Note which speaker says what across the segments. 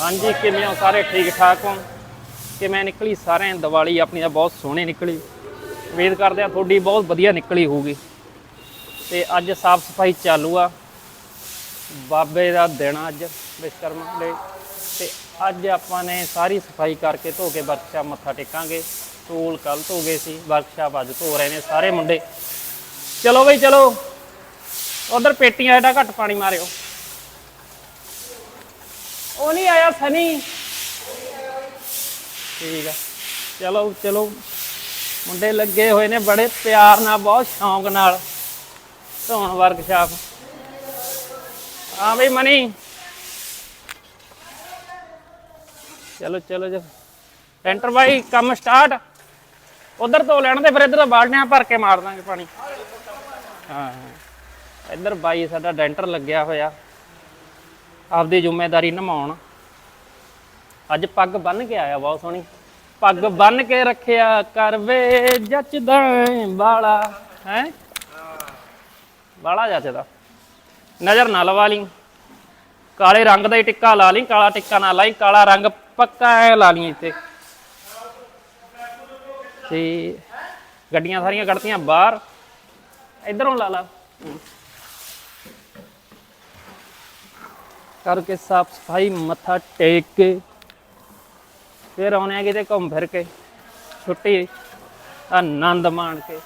Speaker 1: ਹਾਂਜੀ, ਕਿਵੇਂ ਹੋ? ਸਾਰੇ ਠੀਕ ਠਾਕ ਹੋ? ਕਿਵੇਂ ਨਿਕਲੀ ਸਾਰਿਆਂ ਦੀਵਾਲੀ? ਆਪਣੀ ਤਾਂ ਬਹੁਤ ਸੋਹਣੀ ਨਿਕਲੀ। ਉਮੀਦ ਕਰਦੇ ਆ ਤੁਹਾਡੀ ਬਹੁਤ ਵਧੀਆ ਨਿਕਲੀ ਹੋਊਗੀ। ਤੇ ਅੱਜ ਸਾਫ਼ ਸਫ਼ਾਈ ਚਾਲੂ ਆ। ਬਾਬੇ ਦਾ ਦਿਨ ਅੱਜ ਵਿਸ਼ਕਰਮਾ ਦੇ। ਤੇ ਅੱਜ ਆਪਾਂ ਨੇ ਸਾਰੀ ਸਫ਼ਾਈ ਕਰਕੇ ਧੋ ਕੇ ਵਰਕਸ਼ਾਪ ਮੱਥਾ ਟੇਕਾਂਗੇ। ਟੂਲ ਕੱਲ ਧੋ ਗਏ ਸੀ, ਵਰਕਸ਼ਾਪ ਅੱਜ ਧੋ ਰਹੇ ਨੇ ਸਾਰੇ ਮੁੰਡੇ। ਚਲੋ ਬਈ, ਚਲੋ। ਉਧਰ ਪੇਟੀਆਂ ਐਡਾ ਘੱਟ ਪਾਣੀ ਮਾਰਿਓ। ਉਹ ਨਹੀਂ ਆਇਆ ਸਨੀ। ਠੀਕ ਆ। ਚਲੋ ਚਲੋ। ਮੁੰਡੇ ਲੱਗੇ ਹੋਏ ਨੇ ਬੜੇ ਪਿਆਰ ਨਾਲ, ਬਹੁਤ ਸ਼ੌਂਕ ਨਾਲ। ਧੋਣ ਵਰਕਸ਼ਾਪ। ਹਾਂ ਬਈ, ਮਨੀ। ਚਲੋ ਚਲੋ ਜੀ ਟੈਂਟਰ ਬਾਈ, ਕੰਮ ਸਟਾਰਟ। ਉਧਰ ਧੋ ਲੈਣ ਦੇ, ਫਿਰ ਇੱਧਰ ਬਾਲਟੀਆਂ ਭਰ ਕੇ ਮਾਰ ਦਾਂਗੇ ਪਾਣੀ। ਹਾਂ। ਇੱਧਰ ਬਾਈ, ਸਾਡਾ ਡੈਂਟਰ ਲੱਗਿਆ ਹੋਇਆ। ਆਪਦੀ ਜ਼ਿੰਮੇਵਾਰੀ ਨਿਭਾਉਣ। ਅੱਜ ਪੱਗ ਬੰਨ ਕੇ ਆਇਆ, ਬਹੁਤ ਸੋਹਣੀ। ਪੱਗ ਬੰਨ ਕੇ ਰੱਖਿਆ ਕਰ ਵੇ ਜੱਚਦਾ ਬਾਲਾ ਹੈ? ਬਾਲਾ ਜੱਚਦਾ। ਨਜ਼ਰ ਨਾ ਲਵਾ ਲਈ। ਕਾਲੇ ਰੰਗ ਦਾ ਹੀ ਟਿੱਕਾ ਲਾ ਲਈ, ਕਾਲਾ ਟਿੱਕਾ ਨਾ ਲਾਈ, ਕਾਲਾ ਰੰਗ ਪੱਕਾ ਐ ਲਾ ਲਈ ਇੱਥੇ। ਤੇ ਗੱਡੀਆਂ ਸਾਰੀਆਂ ਕੱਢਤੀਆਂ ਬਾਹਰ। ਇਧਰੋਂ ਲਾ ਲਾ। ਕਰਕੇ ਸਾਫ਼ ਸਫ਼ਾਈ ਮੱਥਾ ਟੇਕ ਕੇ ਫਿਰ ਆਉਣੇ ਆ ਕਿਤੇ ਘੁੰਮ ਫਿਰ ਕੇ, ਛੁੱਟੀ, ਆਨੰਦ ਮਾਣ ਕੇ।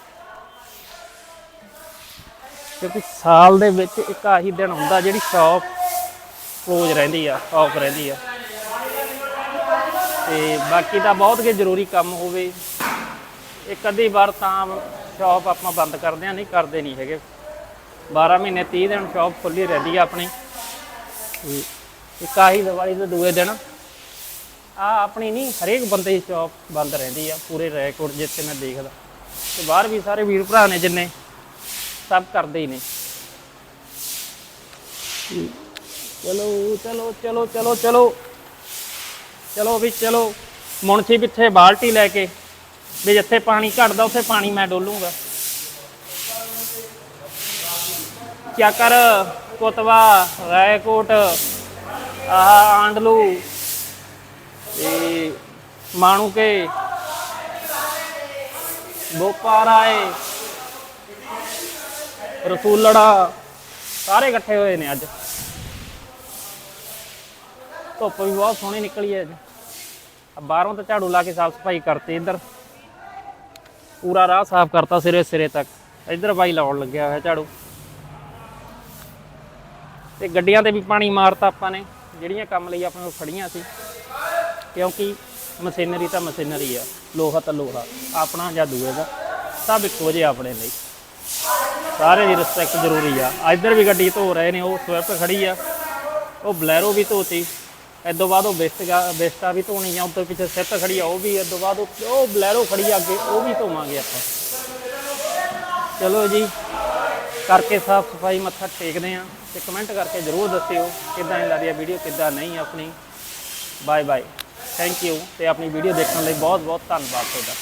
Speaker 1: ਕਿਉਂਕਿ ਸਾਲ ਦੇ ਵਿੱਚ ਇੱਕ ਆਹੀ ਦਿਨ ਹੁੰਦਾ ਜਿਹੜੀ ਸ਼ਾਪ ਕਲੋਜ਼ ਰਹਿੰਦੀ ਆ ਆਫ ਰਹਿੰਦੀ ਆ। ਤੇ ਬਾਕੀ ਤਾਂ ਬਹੁਤ ਕੇ ਜ਼ਰੂਰੀ ਕੰਮ ਹੋਵੇ। ਇੱਕ ਅੱਧੀ ਵਾਰ ਤਾਂ ਸ਼ਾਪ ਆਪਾਂ ਬੰਦ ਕਰਦੇ ਆ, ਨਹੀਂ ਕਰਦੇ ਨਹੀਂ ਹੈਗੇ। 12 ਮਹੀਨੇ 30 ਦਿਨ ਸ਼ਾਪ ਖੁੱਲੀ ਰਹਿੰਦੀ ਆ ਆਪਣੀ। ਇੱਕ ਆਹੀ ਦੀਵਾਲੀ ਦੇ ਦੂਏ ਦਿਨ। ਆ ਆਪਣੀ ਨਹੀਂ, ਹਰੇਕ ਬੰਦੇ ਦੀ ਸ਼ਾਪ ਬੰਦ ਰਹਿੰਦੀ ਆ, ਪੂਰੇ ਰੈਕੋਰਡ ਜਿੱਥੇ ਮੈਂ ਦੇਖਦਾ। ਤੇ ਬਾਹਰ ਵੀ ਸਾਰੇ ਵੀਰ ਭਰਾ ਨੇ ਜਿੰਨੇ, ਸਭ ਕਰਦੇ ਹੀ ਨੇ। ਚਲੋ ਚਲੋ ਚਲੋ ਚਲੋ ਚਲੋ। ਚਲੋ ਵੀ ਚਲੋ, ਮੁਨਸੀ ਪਿੱਛੇ ਬਾਲਟੀ ਲੈ ਕੇ, ਵੀ ਜਿੱਥੇ ਪਾਣੀ ਘਟਦਾ ਉੱਥੇ ਪਾਣੀ ਮੈਂ ਡੋਲੂਗਾ। ਕਿਆ ਕਰ? ਕੋਤਵਾ, ਰਾਏਕੋਟ, ਆਹ ਆਂਡਲੂ, ਤੇ ਮਾਣੂਕੇ, ਬੋਪਾਰਾਏ, ਰਸੂਲੜਾ, ਸਾਰੇ ਇਕੱਠੇ ਹੋਏ ਨੇ ਅੱਜ। ਧੁੱਪ ਵੀ ਬਹੁਤ ਸੋਹਣੀ ਨਿਕਲੀ ਹੈ ਅੱਜ। ਬਾਹਰੋਂ ਤਾਂ ਝਾੜੂ ਲਾ ਕੇ ਸਾਫ਼ ਸਫ਼ਾਈ ਕਰਤੀ ਇੱਧਰ। ਪੂਰਾ ਰਾਹ ਸਾਫ਼ ਕਰਤਾ ਸਿਰੇ ਸਿਰੇ ਤੱਕ। ਇੱਧਰ ਬਾਈ ਲਾਉਣ ਲੱਗਿਆ ਹੋਇਆ ਝਾੜੂ। ਤੇ ਗੱਡੀਆਂ ਤੇ ਵੀ ਪਾਣੀ ਮਾਰਤਾ ਆਪਾਂ ਨੇ, ਜਿਹੜੀਆਂ ਕੰਮ ਲਈ ਆਪਣੇ ਕੋਲ ਖੜੀਆਂ ਸੀ। ਕਿਉਂਕਿ ਮਸ਼ੀਨਰੀ ਤਾਂ ਮਸ਼ੀਨਰੀ ਆ, ਲੋਹਾ ਤਾਂ ਲੋਹਾ, ਆਪਣਾ ਜਾਂ ਦੂਏ ਦਾ, ਸਭ ਇੱਕੋ ਜਿਹੇ ਆਪਣੇ ਲਈ। ਸਾਰੇ ਦੀ ਰਿਸਪੈਕਟ ਜ਼ਰੂਰੀ ਆ। ਇੱਧਰ ਵੀ ਗੱਡੀ ਧੋ ਰਹੇ ਨੇ, ਉਹ ਸਵਿਫਟ ਖੜੀ ਆ, ਉਹ ਬਲੈਰੋ ਵੀ ਧੋਤੀ। ਤੋਂ ਬਾਅਦ ਉਹ ਬੇਸਟਾ ਬੇਸਟਾ ਵੀ ਧੋਣੀ ਆ, ਉੱਧਰ ਪਿੱਛੇ ਸਿੱਤ ਖੜੀ ਆ, ਉਹ ਵੀ ਤੋਂ ਬਾਅਦ ਉਹ ਉਹ ਬਲੈਰੋ ਖੜੀ ਆ ਅੱਗੇ, ਉਹ ਵੀ ਧੋਵਾਂਗੇ ਆਪਾਂ। ਚਲੋ ਜੀ ਕਰਕੇ ਸਾਫ਼ ਸਫ਼ਾਈ ਮੱਥਾ ਟੇਕਦੇ ਆ ਤੇ ਕਮੈਂਟ ਕਰਕੇ ਜਰੂਰ ਦੱਸਿਓ ਕਿੱਦਾਂ ਦੀ ਲੱਗਦੀ ਹੈ ਵੀਡੀਓ ਕਿੱਦਾਂ ਨਹੀਂ ਆਪਣੀ। ਬਾਏ ਬਾਏ ਥੈਂਕ ਯੂ ਤੇ ਆਪਣੀ ਵੀਡੀਓ ਦੇਖਣ ਲਈ ਬਹੁਤ ਬਹੁਤ ਧੰਨਵਾਦ ਤੁਹਾਡਾ।